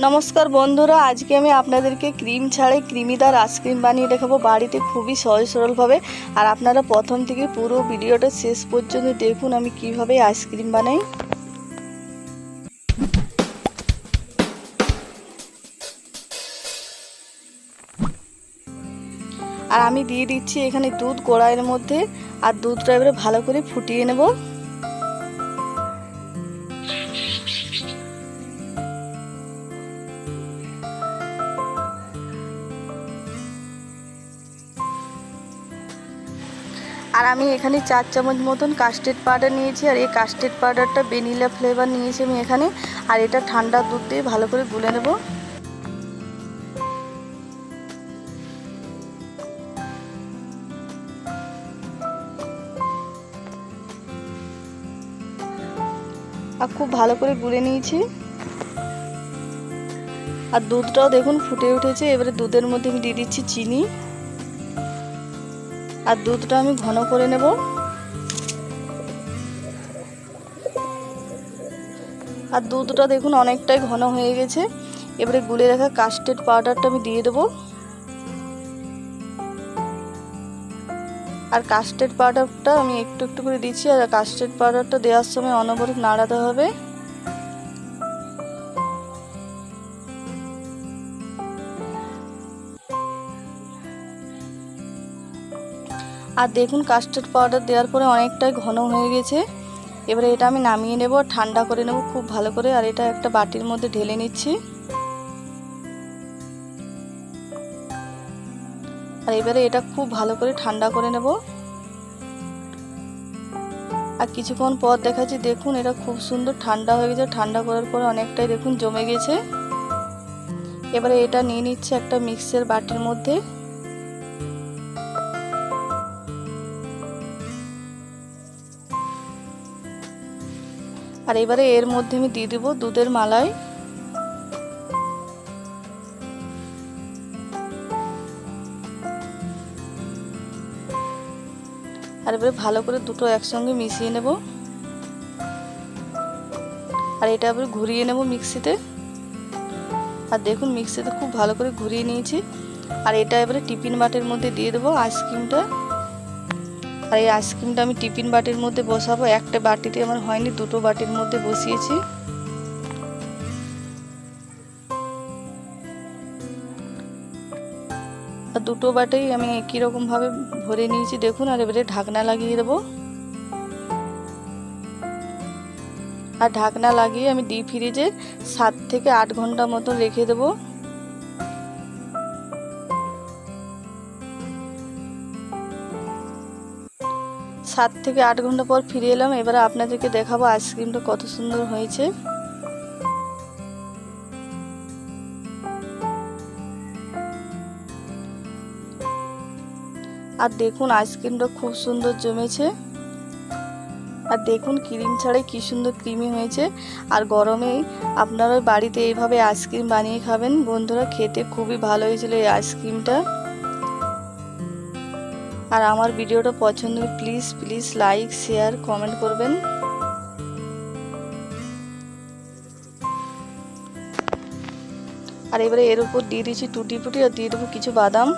নমস্কার বন্ধুরা, আজকে আমি আপনাদেরকে ক্রিম ছাড়াই ক্রিমিদার আইসক্রিম বানিয়ে দেখাবো বাড়িতে খুবই সহজ সরলভাবে। আর আপনারা প্রথম থেকে পুরো ভিডিওটা শেষ পর্যন্ত দেখুন আমি কীভাবে আইসক্রিম বানাই। আর আমি দিয়ে দিচ্ছি এখানে দুধ কড়াইয়ের মধ্যে, আর দুধটা এবারে ভালো করে ফুটিয়ে নেব। আর আমি এখানে চার চামচ মতন কাস্টেড পাউডার নিয়েছি, আর এই কাস্টেড পাউডারটা ভ্যানিলা ফ্লেভার নিয়েছি আমি এখানে। আর এটা ঠান্ডা দুধ দিয়ে ভালো করে গুলে নেব। আর খুব ভালো করে গুলে নিয়েছি। আর দুধটাও দেখুন ফুটে উঠেছে, এবারে দুধের মধ্যে আমি দিয়ে দিচ্ছি চিনি। আর দুধটা আমি ঘন করে নেব। আর দুধটা দেখুন অনেকটাই ঘন হয়ে গেছে। এবারে গুলে রাখা কাস্টেড পাউডারটা আমি দিয়ে দেবো। আর কাস্টেড পাউডারটা আমি একটু একটু করে দিচ্ছি। আর কাস্টেড পাউডারটা দেওয়ার সময় অনবরত নাড়াতে হবে। আর দেখুন কাস্টার্ড পাউডার দেওয়ার পরে অনেকটাই ঘন হয়ে গেছে। এবারে এটা আমি নামিয়ে নেব ঠান্ডা করে নেব খুব ভালো করে আর এটা একটা বাটির মধ্যে ঢেলে নিচ্ছি। আর এবারে এটা খুব ভালো করে ঠান্ডা করে নেব। আর কিছুক্ষণ পর দেখাচ্ছি, দেখুন এটা খুব সুন্দর ঠান্ডা হয়ে গেছে, ঠান্ডা করার পরে অনেকটাই দেখুন জমে গেছে। এবারে এটা নিয়ে নিচ্ছে একটা মিক্সের বাটির মধ্যে। আর এবারে এর মধ্যে আমি দিয়ে দেবো দুধের মালাই। আর এবারে ভালো করে দুটো একসঙ্গে মিশিয়ে নেব। আর এটা এবারে ঘুরিয়ে নেব মিক্সিতে। আর দেখুন মিক্সিতে খুব ভালো করে ঘুরিয়ে নিয়েছি। আর এটা এবারে টিফিন বাটের মধ্যে দিয়ে দেবো আইসক্রিমটা। আর এই আইসক্রিমটা আমি টিফিন বাটির মধ্যে বসাবো। একটা বাটিতে আমার হয়নি, দুটো বাটির মধ্যে বসিয়েছি। আর দুটো বাটেই আমি একই রকমভাবে ভরে নিয়েছি দেখুন, আর এবারে ঢাকনা লাগিয়ে দেবো। আর ঢাকনা লাগিয়ে আমি ডিপ ফ্রিজে সাত থেকে আট ঘণ্টা মতো রেখে দেবো। সাত থেকে আট ঘণ্টা পর ফিরে এলাম। এবারে আপনাদেরকে দেখাবো আইসক্রিমটা কত সুন্দর হয়েছে। আর দেখুন, আইসক্রিমটা খুব সুন্দর জমেছে। আর দেখুন, ক্রিম ছাড়াই কী সুন্দর ক্রিমি হয়েছে। আর গরমে আপনারা বাড়িতে এইভাবে আইসক্রিম বানিয়ে খাবেন। বন্ধুরা, খেতে খুবই ভালো হয়েছিল এই আইসক্রিমটা। আর আমার ভিডিওটা পছন্দ please please like share comment করবেন। আর এবারে এর উপর দিয়ে দিচ্ছি টুটি ফুটি আর দিয়ে দেবো কিছু বাদাম।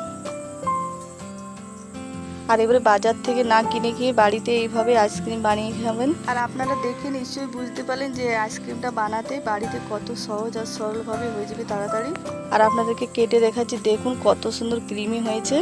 আর এবারে বাজার থেকে না কিনে গিয়ে বাড়িতে এইভাবে আইসক্রিম বানিয়ে খাবেন। আর আপনারা দেখে নিশ্চয়ই বুঝতে পারলেন যে আইসক্রিমটা বানাতে বাড়িতে কত সহজ আর সরলভাবে হয়ে যাবে তাড়াতাড়ি। আর আপনাদেরকে কেটে দেখাচ্ছি, দেখুন কত সুন্দর ক্রিমি হয়েছে।